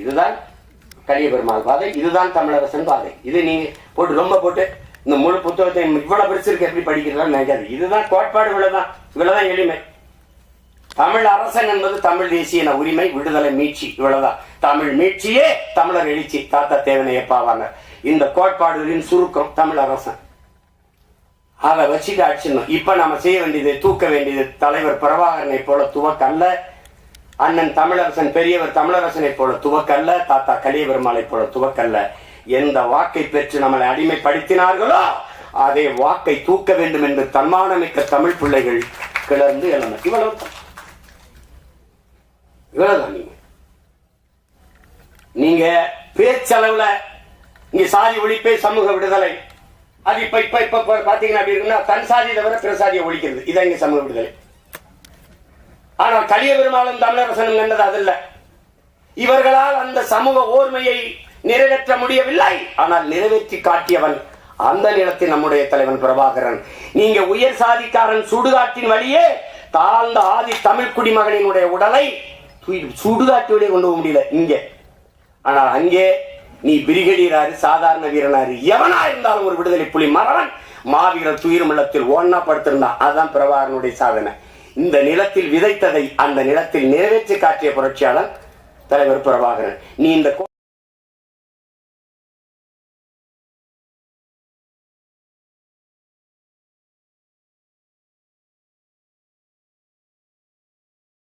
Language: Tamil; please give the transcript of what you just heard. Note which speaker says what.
Speaker 1: இதுதான் கலிய பெருமாள் பாதை இதுதான் தமிழரசன் பாதை. இது நீங்க போட்டு ரொம்ப போட்டு இந்த முழு புத்தகத்தை இவ்வளவு பெருசு எப்படி படிக்கிறதான்னு நினைக்காது இதுதான் கோட்பாடு இவ்வளவுதான். இவ்வளவுதான் எளிமை. தமிழ் அரசன் என்பது தமிழ் தேசிய உரிமை விடுதலை மீட்சி இவ்வளவுதான். தமிழ் மீட்சியே தமிழர் எழுச்சி தாத்தா தேவனை எப்பாவாங்க இந்த கோட்பாடுகளின் சுருக்கம் தமிழ் அரசன். அதை வச்சுட்டு அடிச்சிடணும். இப்ப நாம செய்ய வேண்டியது தூக்க வேண்டியது தலைவர் பிரபாகரனை போல துவக்கல்ல. அண்ணன் தமிழரசன் பெரியவர் தமிழரசனை போல துவக்கல்ல தாத்தா கலிய பெருமாளை போல துவக்கல்ல. எந்த வாக்கை பெற்று நம்மளை அடிமைப்படுத்தினார்களோ அதே வாக்கை தூக்க வேண்டும் என்று தன்மானமிக்க தமிழ் பிள்ளைகள் கிளர்ந்து எழணும் இவ்வளவு. இவ்வளவுதான் நீங்க. நீங்க பேச்சளவுல இங்க சாதி ஒழிப்பே சமூக விடுதலை. அது இப்ப இப்ப இப்ப இப்ப பாத்தீங்கன்னா அப்படி இருக்குன்னா தன் சாதி தவிர பிற சாதியை ஒழிக்கிறது. இதான் இங்க சமூக விடுதலை. ஆனால் கலிய பெருமாளும் தமிழரசனும் கண்டது அதில்ல. இவர்களால் அந்த சமூக ஓர்மையை நிறைவேற்ற முடியவில்லை. ஆனால் நிறைவேற்றி காட்டியவன் அந்த நிலத்தில் நம்முடைய தலைவன் பிரபாகரன். நீங்க உயர் சாதிக்காரன் சுடுகாட்டின் வழியே தாழ்ந்த ஆதி தமிழ் குடிமகனினுடைய உடலை தூக்கி சுடுகாட்டு வழியே கொண்டு போக முடியல இங்கே. ஆனால் அங்கே நீ பிரிகடியராரு சாதாரண வீரனாரு எவனா இருந்தாலும் ஒரு விடுதலை புலி மறவன். மாவீரர் துயிரும் இல்லத்தில் ஒன்னா படுத்திருந்தான் அதுதான் பிரபாகரனுடைய சாதனை. இந்த நிலத்தில் விதைத்ததை அந்த நிலத்தில் நிறைவேற்றி காட்டிய புரட்சியாளர் தலைவர் பிரபாகரன். நீ இந்த